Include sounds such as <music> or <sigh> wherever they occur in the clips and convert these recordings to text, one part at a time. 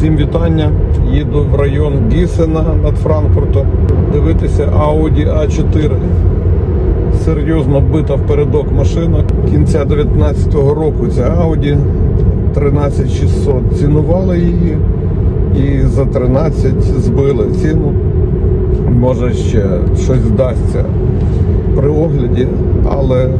Всім вітання. Їду в район Гісена над Франкфуртом. Дивитися Audi A4. Серйозно бита впередок машина. Кінця 19-го року ця Audi 13600. Цінували її і за 13 збили ціну. Може ще щось вдасться при огляді, але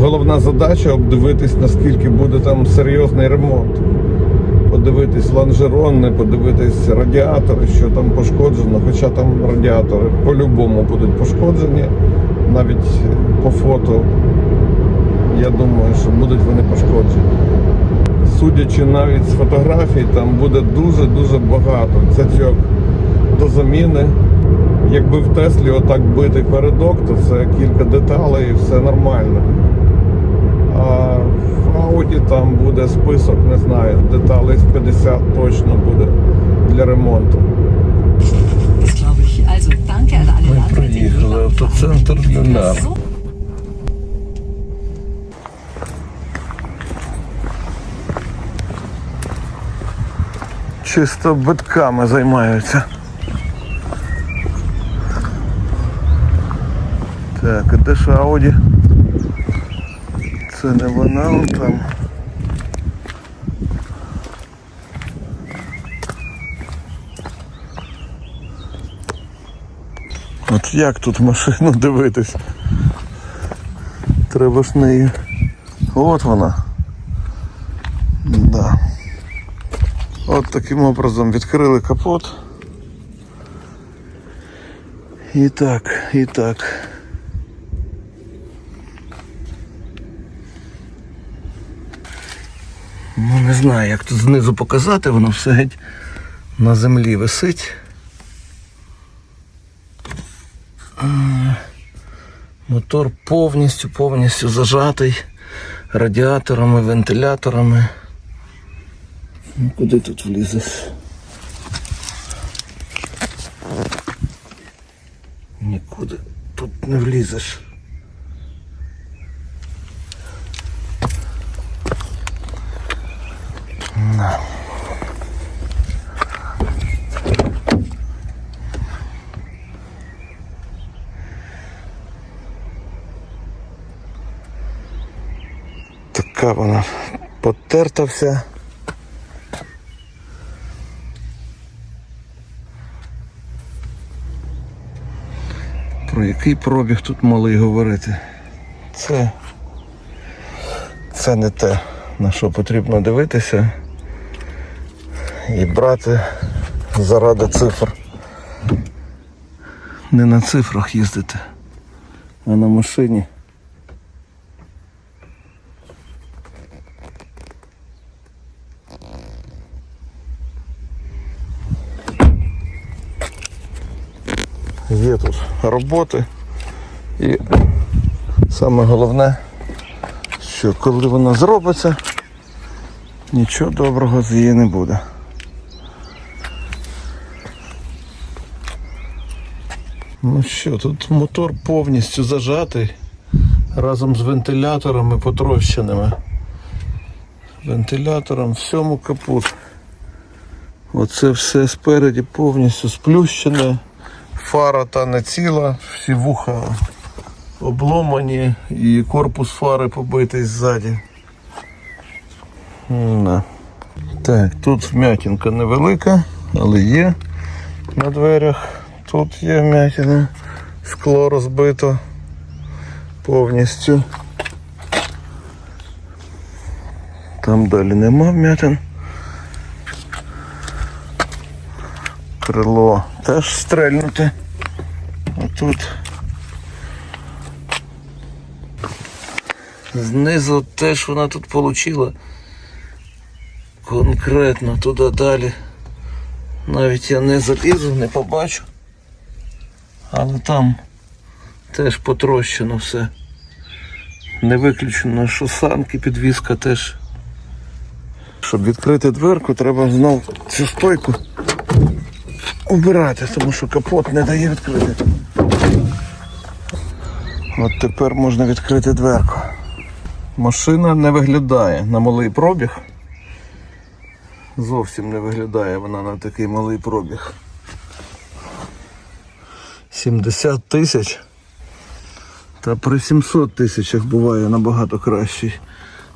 головна задача обдивитись, наскільки буде там серйозний ремонт. Подивитись лонжерони, подивитись радіатори, що там пошкоджено, хоча там радіатори по-любому будуть пошкоджені, навіть по фото. Я думаю, що будуть вони пошкоджені. Судячи навіть з фотографій, там буде дуже-дуже багато цяцьок до заміни. Якби в Теслі отак битий передок, то це кілька деталей і все нормально. А в Ауді там буде список, не знаю, деталей 50 точно буде для ремонту. Landwirte. Приїхали автоцентр Люнар. Чисто битками займаються. Так, а де ж Ауді? Це не вона он там. От як тут машину дивитись? Треба ж неї. От вона. Да. От таким образом відкрили капот. І так, і так. Ну не знаю, як тут знизу показати, воно все геть на землі висить. А, Мотор повністю, повністю зажатий радіаторами, вентиляторами. Ну куди тут влізеш? Нікуди тут не влізеш. На. Така вона потерта вся. Про який пробіг тут малий говорити? Це, це не те, на що потрібно дивитися і брати заради цифр. Не на цифрах їздити, а на машині. Є тут роботи. І саме головне, що коли вона зробиться, нічого доброго з її не буде. Ну що, тут мотор повністю зажатий разом з вентиляторами потрощеними. Вентилятором всьому капут. Оце все спереді повністю сплющене. Фара та не ціла, всі вуха обломані і корпус фари побитий ззаді. Да. Так, тут вмятинка невелика, але є на дверях. Тут є вмятина, скло розбито повністю. Там далі нема вмятин. Крило теж стрельнуте. Тут знизу теж вона тут получила. Конкретно туди далі. Навіть я не залізу, не побачу. Але там теж потрощено все. Не виключено, що санки, підвіска теж. Щоб відкрити дверку, треба знову цю стойку убирати, тому що капот не дає відкрити. От тепер можна відкрити дверку. Машина не виглядає на малий пробіг. Зовсім не виглядає вона на такий малий пробіг. 70 тисяч. Та при 700 тисячах буває набагато кращий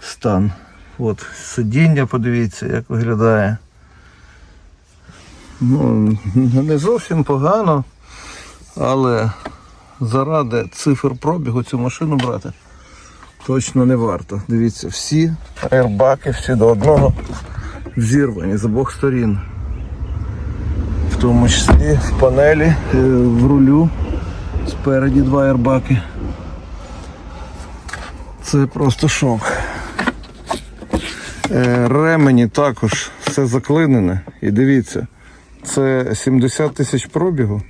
стан. От сидіння, подивіться, як виглядає. Ну, не зовсім погано, але заради цифр пробігу цю машину брати точно не варто. Дивіться, всі аербаки, всі до одного зірвані з обох сторін. В тому числі в панелі, е, в рулю. Спереді два аербаки. Це просто шок. Е, Ремені також все заклинене. І дивіться, це 70 тисяч пробігу.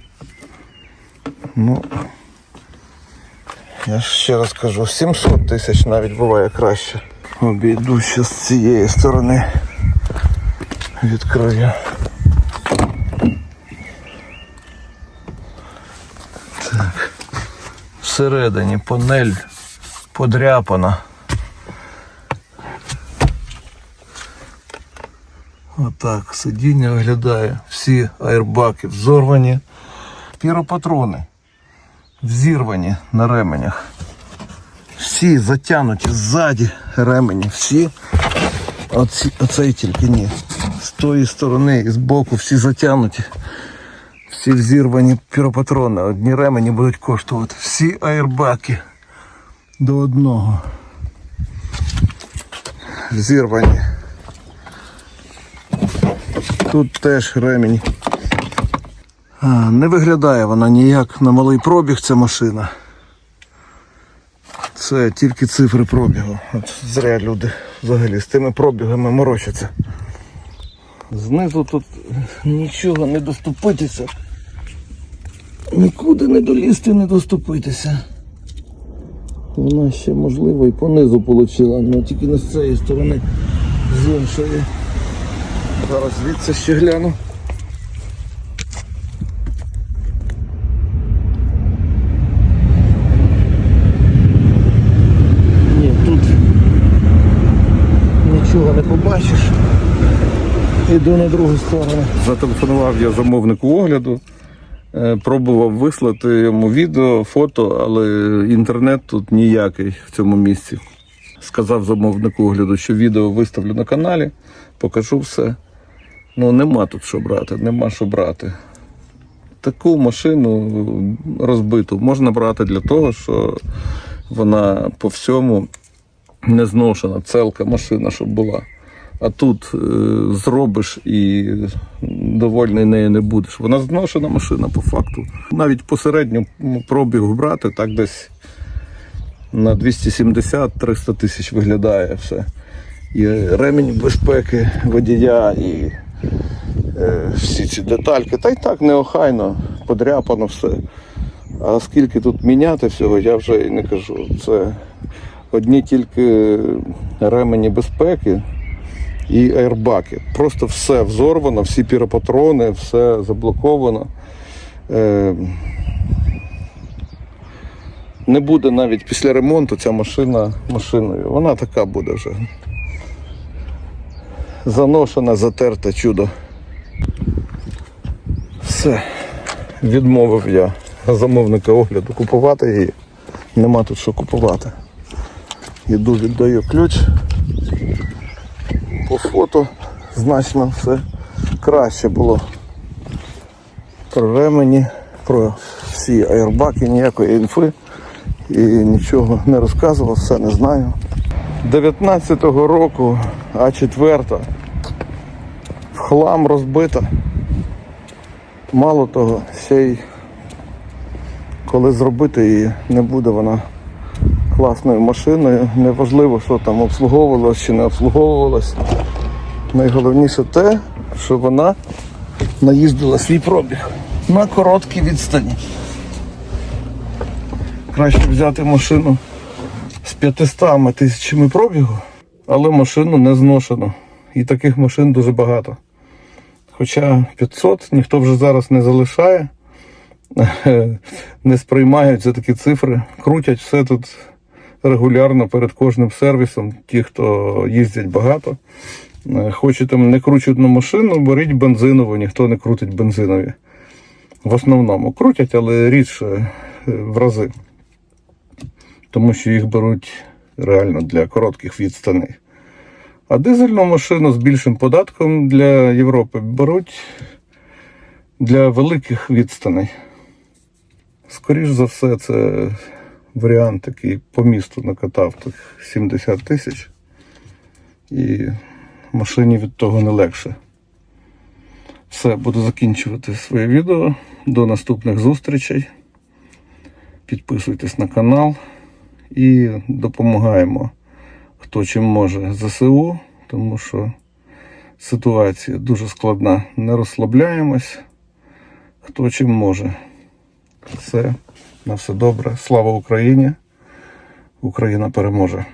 Ну, я ще раз кажу, 700 тисяч навіть буває краще. Обійду ще з цієї сторони. Відкрию. Так. Всередині панель подряпана. Отак сидіння виглядає. Всі аербаки взорвані. Піропатрони взірвані на ременях. Всі затягнуті ззаді ремені. Всі. Оці, оцей тільки ні. З тої сторони і з боку всі затягнуті. Всі взірвані піропатрони. Одні ремені будуть коштувати. Всі аербаки до одного. Зірвані. Тут теж ремінь. Не виглядає вона ніяк на малий пробіг ця машина. Це тільки цифри пробігу. От зря люди взагалі з тими пробігами морочаться. Знизу тут нічого не доступитися. Нікуди не долізти, не доступитися. Вона ще можливо і понизу отримала, але тільки не з цієї сторони, з іншої. Зараз звідси ще гляну. Ні, тут нічого не побачиш. Іду на другу сторону. Зателефонував я замовнику огляду, е, пробував вислати йому відео, фото, але інтернет тут ніякий в цьому місці. Сказав замовнику огляду, що відео виставлю на каналі, покажу все. Ну нема тут що брати, нема що брати. Таку машину розбиту можна брати для того, що вона по всьому не зношена, целка машина, щоб була. А тут е, зробиш і довольний нею не будеш. Вона зношена машина по факту. Навіть по середньому пробігу брати, так десь на 270-300 тисяч виглядає все. І ремінь безпеки водія, і е, всі ці детальки. Та й так неохайно, подряпано все. А скільки тут міняти всього, я вже і не кажу. Це одні тільки ремені безпеки і аербаки. Просто все взорвано, всі піропатрони, все заблоковано. Е, не буде навіть після ремонту ця машина машиною. Вона така буде вже. Заношена, затерта чудо. Все. Відмовив я замовника огляду купувати її. Нема тут що купувати. Іду віддаю ключ. По фото значно все краще було. Про ремені, про всі аербаки, ніякої інфи і нічого не розказував, все не знаю. 19-го року А4 в хлам розбита. Мало того, ще й коли зробити її, не буде вона класною машиною. Неважливо, що там обслуговувалось чи не обслуговувалось. Найголовніше те, що вона наїздила свій пробіг на короткій відстані. Краще взяти машину з 500 тисячами пробігу, але машину не зношено. І таких машин дуже багато. Хоча 500 ніхто вже зараз не залишає, <laughs> не сприймаються такі цифри, крутять все тут регулярно перед кожним сервісом. Ті, хто їздять багато, Е, Хочете не кручену машину, беріть бензинову, ніхто не крутить бензинові. В основному крутять, але рідше е, в рази. Тому що їх беруть реально для коротких відстаней. А дизельну машину з більшим податком для Європи беруть для великих відстаней. Скоріш за все, це варіант, який по місту накатав так 70 тисяч. І машині від того не легше. Все, буду закінчувати своє відео. До наступних зустрічей. Підписуйтесь на канал і допомагаємо, хто чим може ЗСУ, тому що ситуація дуже складна. Не розслабляємось, хто чим може. Все, на все добре. Слава Україні! Україна переможе!